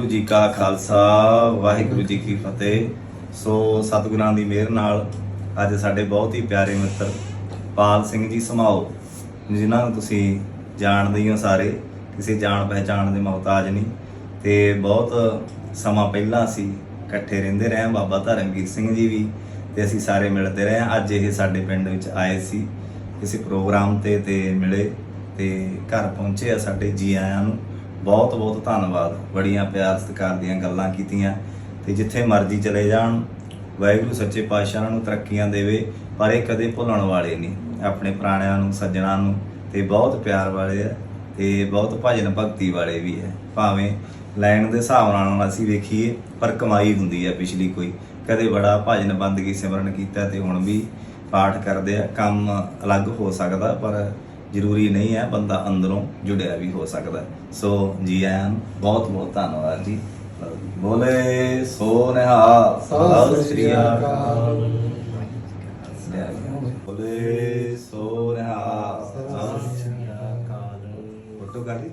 ਵਾਹਿਗੁਰੂ ਜੀ ਕਾ ਖਾਲਸਾ, ਵਾਹਿਗੁਰੂ ਜੀ ਕੀ ਫਤਿਹ ਸੋ ਸਤਿਗੁਰਾਂ ਦੀ ਮਿਹਰ ਨਾਲ ਅੱਜ ਸਾਡੇ ਬਹੁਤ ਹੀ ਪਿਆਰੇ ਮਿੱਤਰ ਪਾਲ ਸਿੰਘ ਜੀ ਸਮਾਓ, ਜਿਨ੍ਹਾਂ ਨੂੰ ਤੁਸੀਂ ਜਾਣਦੇ ਹੀ ਹੋ ਸਾਰੇ, ਕਿਸੇ ਜਾਣ ਪਹਿਚਾਣ ਦੇ ਮੁਹਤਾਜ ਨਹੀਂ ਤੇ ਬਹੁਤ ਸਮਾਂ ਪਹਿਲਾਂ ਅਸੀਂ ਇਕੱਠੇ ਰਹਿੰਦੇ ਰਹੇ ਹਾਂ। ਬਾਬਾ ਧਰਮਵੀਰ ਸਿੰਘ ਜੀ ਵੀ, ਤੇ ਅਸੀਂ ਸਾਰੇ ਮਿਲਦੇ ਰਹੇ ਹਾਂ। ਅੱਜ ਇਹ ਸਾਡੇ ਪਿੰਡ ਵਿੱਚ ਆਏ ਸੀ, ਕਿਸੇ ਪ੍ਰੋਗਰਾਮ ਤੇ ਤੇ ਮਿਲੇ, ਤੇ ਘਰ ਪਹੁੰਚੇ ਆ ਸਾਡੇ ਜੀ ਆਇਆਂ ਨੂੰ ਬਹੁਤ ਬਹੁਤ ਧੰਨਵਾਦ ਬੜੀਆਂ ਪਿਆਰ ਸਤਿਕਾਰ ਦੀਆਂ ਗੱਲਾਂ ਕੀਤੀਆਂ ਤੇ ਜਿੱਥੇ ਮਰਜ਼ੀ ਚਲੇ ਜਾਣ, ਵਾਹਿਗੁਰੂ ਸੱਚੇ ਪਾਤਸ਼ਾਹ ਨੂੰ ਤਰੱਕੀਆਂ ਦੇਵੇ, ਪਰ ਇਹ ਕਦੇ ਭੁੱਲਣ ਵਾਲੇ ਨਹੀਂ। ਆਪਣੇ ਪ੍ਰਾਣਿਆਂ ਨੂੰ, ਸੱਜਣਾ ਨੂੰ ਤੇ ਬਹੁਤ ਪਿਆਰ ਵਾਲੇ ਆ ਤੇ ਬਹੁਤ ਭਜਨ ਭਗਤੀ ਵਾਲੇ ਵੀ ਹੈ ਭਾਵੇਂ ਲੈਣ ਦੇ ਹਿਸਾਬ ਨਾਲ ਅਸੀਂ ਵੇਖੀਏ, ਪਰ ਕਮਾਈ ਹੁੰਦੀ ਹੈ ਪਿਛਲੀ ਕੋਈ। ਕਦੇ ਬੜਾ ਭਜਨ ਬੰਦਗੀ ਸਿਮਰਨ ਕੀਤਾ ਤੇ ਹੁਣ ਵੀ ਪਾਠ ਕਰਦੇ ਆ। ਕੰਮ ਅਲੱਗ ਹੋ ਸਕਦਾ, ਪਰ ਜ਼ਰੂਰੀ ਨਹੀਂ ਹੈ ਬੰਦਾ ਅੰਦਰੋਂ ਜੁੜਿਆ ਵੀ ਹੋ ਸਕਦਾ। ਸੋ ਜੀ ਆਇਆਂ ਬਹੁਤ ਬਹੁਤ ਧੰਨਵਾਦ ਜੀ। ਬੋਲੇ ਸੋ ਨਿਹਾਲ ਸਤਿ ਸ੍ਰੀ ਅਕਾਲ। ਬੋਲੇ ਸੋ ਨਿਹਾਲ ਸਤਿ ਸ੍ਰੀ ਅਕਾਲ। ਫੋਟੋ ਕਰ ਲਈ